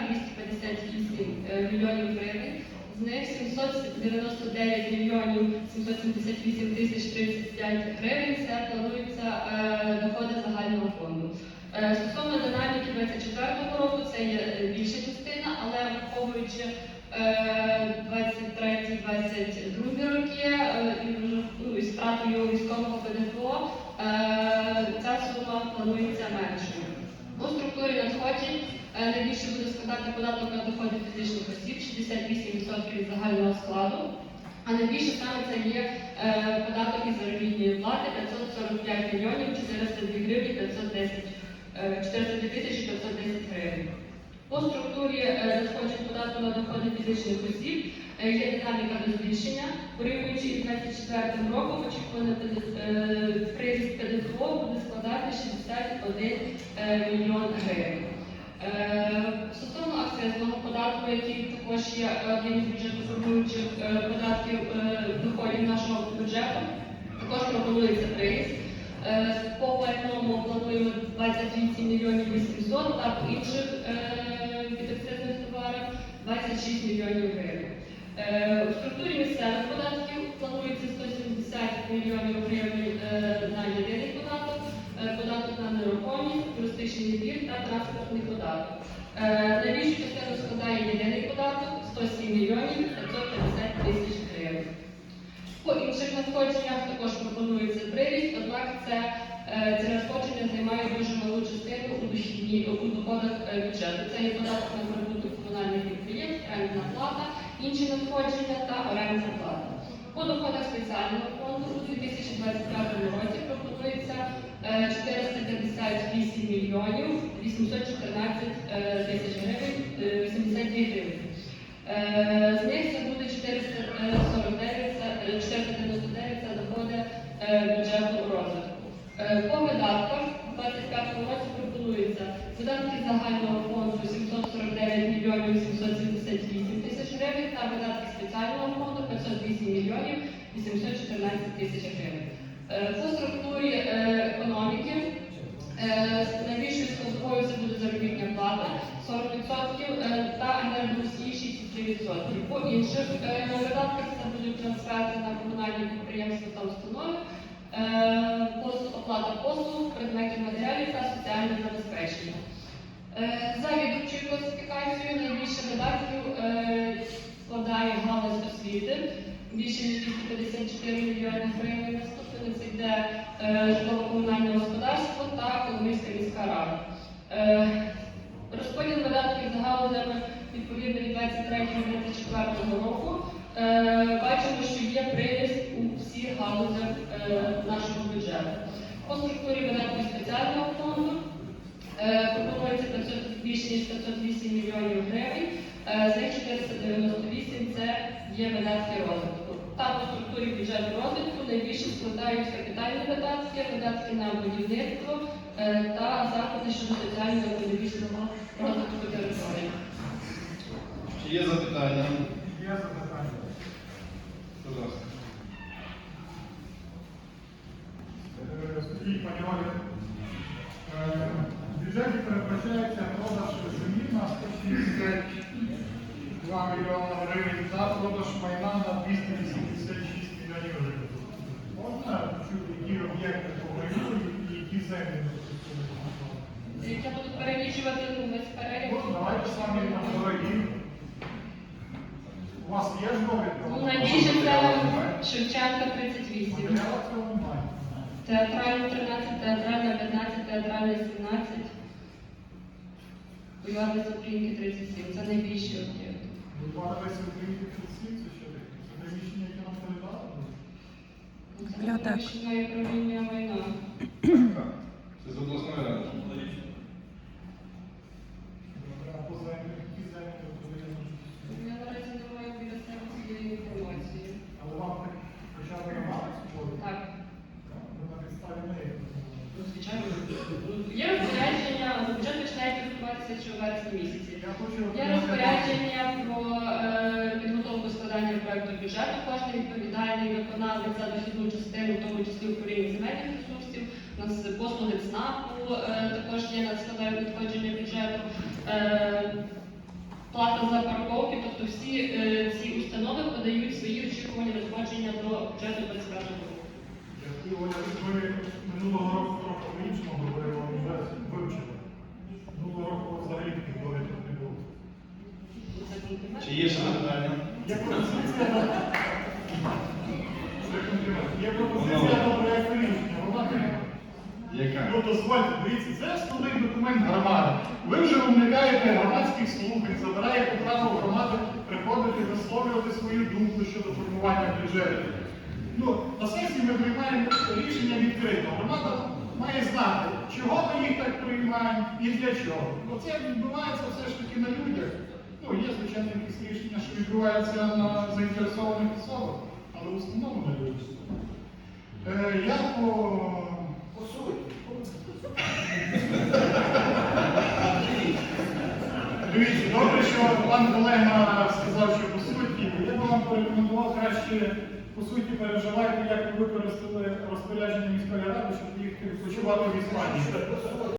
мільярд 258 е, мільйонів гривень. З них 799 мільйонів 778 тисяч 35 гривень це плануються е, доходи загального фонду. Е, Стосовно динаміки 24 року, це є більша частина, але враховуючи е, 23-22 роки і, стратою військового ПДФО, ця сума планується меншою. У структурі надходжень найбільше буде складати податок на доходи фізичних осіб 68% від загального складу. А найбільше саме це є е, податок із заробітної плати 545 мільйонів 402 гривні 510 е, 402 тисячі 510 гривень. По структурі е, надходжень податку на доходи фізичних осіб е, є динаміка до збільшення. Порівнюючи із 24 роком, очікуваний е, приріст ПДФО буде складати 61 е, мільйон гривень. Е, Стосовно акцизного податку, який також є одним з бюджетно формуючих е, податків е, доходів нашого бюджету, також пропонується. Е, По пальному плануємо 28 мільйонів 800, а по інших підакцизних товарах 26 мільйонів гривень. У структурі місцевих податків планується 170 мільйонів гривень на єдиний податок, податок на нерухомість, туристичний збір та транспортний податок. Е, Найбільшу частину складає єдиний податок 107 мільйонів 550 тисяч гривень. По інших надходженнях також пропонується приріст, однак це, е, ці надходження займають дуже малу частину у дохідні у доходах е, бюджету. Це є податок на прибуток комунальних підприємств, орендна плата, інші надходження та орендна плата. По доходах спеціального фонду у 2025 З них це буде 449, е, 499 це доходи е, бюджету розвитку. Е, По видатках у 25 році пропонується видатки загального фонду 749 мільйонів 778 тисяч гривень та видатки спеціального фонду 508 мільйонів 814 тисяч гривень. Е, По структурі е, економіки е, найбільшою складовою це буде заробітна плата 40% е, та енергоносії 63%. По інших е, видатках це будуть трансферти на комунальні підприємства та установи, е, оплата послуг, предметів матеріалів та соціальне забезпечення. Е, За відучою класифікацією найбільше видатків е, складає галузь освіти, більше ніж 254 мільйони гривень. Наступне це йде е, житлово-комунальне господарство та Коломийська міська рада. Е, Розподіл видатків за галузями відповідно від 23-24 року. Е, Бачимо, що є приріст у всіх галузях е, нашого бюджету. По структурі видатків спеціального фонду Е, Пропонується 500, більше ніж 508 мільйонів гривень. З них 498 це є видатки розвитку. Та по структурі бюджету розвитку найбільше складають капітальні видатки, видатки на будівництво та заходи щодо соціального економічного розвитку території. Чи є запитання? Є запитання. Будь ласка. Е, Скажіть, пані Оля, е, в бюджеті передбачається продаж землі на 162 мільйони гривень та продаж майна на 286 мільйонів гривень. Можна чути, які об'єкти по і які землі? Які будуть ну, весь перелік. Ну, Давайте самі на дорогі. У вас є ж? Ну, найбільше це Шевченка 38. Матеріалів цього немає. Театральна 13, театральна 15, театральна 17. Бульварна Сапрінки 37. Це найбільші об'єкти. Лесі Українки 37, це що таке? Це приміщення, яке нам передали? Це Бібліотека. приміщення управління майна. Це з обласної ради. Добре, а по землі, які землі ви подаєте? Я наразі не маю біля себе цієї інформації. Але вам так хоча б немає цього? Так, Ви на підставі неї. ну, звичайно. Є розпорядження, бюджет підготуватися у вересні місяці. Я хочу... Є розпорядження про е, підготовку складання проекту бюджету. Кожен відповідальний виконавець за дохідну частину, в тому числі управління земельних ресурсів. У нас послуги ЦНАПу е, також є над складають надходження бюджету. Е, плата за парковки, тобто всі е, ці установи подають свої очікувані надходження до бюджету 25 року. Дякую, Оля. Ми минулого року трохи по-іншому говорили, вам вже вивчили. Чи є ще запитання? Є пропозиція. Є пропозиція на проєкт рішення. Вона. Яка? Ну, дозвольте, дивіться, це основний документ громади. Ви вже уникаєте громадських слухань, забираєте право громади приходити, висловлювати свою думку щодо формування бюджету. Ну, на сесії ми приймаємо рішення відкрито. Громада має знати, чого ми їх так приймаємо і для чого. Бо це відбувається все ж таки на людях. Ну, є, звичайно, якісь рішення, що відбуваються на заінтересованих особах, але в основному на людях. Е, я по, по суті. Дивіться, добре, що пан колега сказав, що по суті, я би вам порекомендував краще по суті переживайте, як ви використали розпорядження міської ради, щоб їх відпочивати в Іспанії.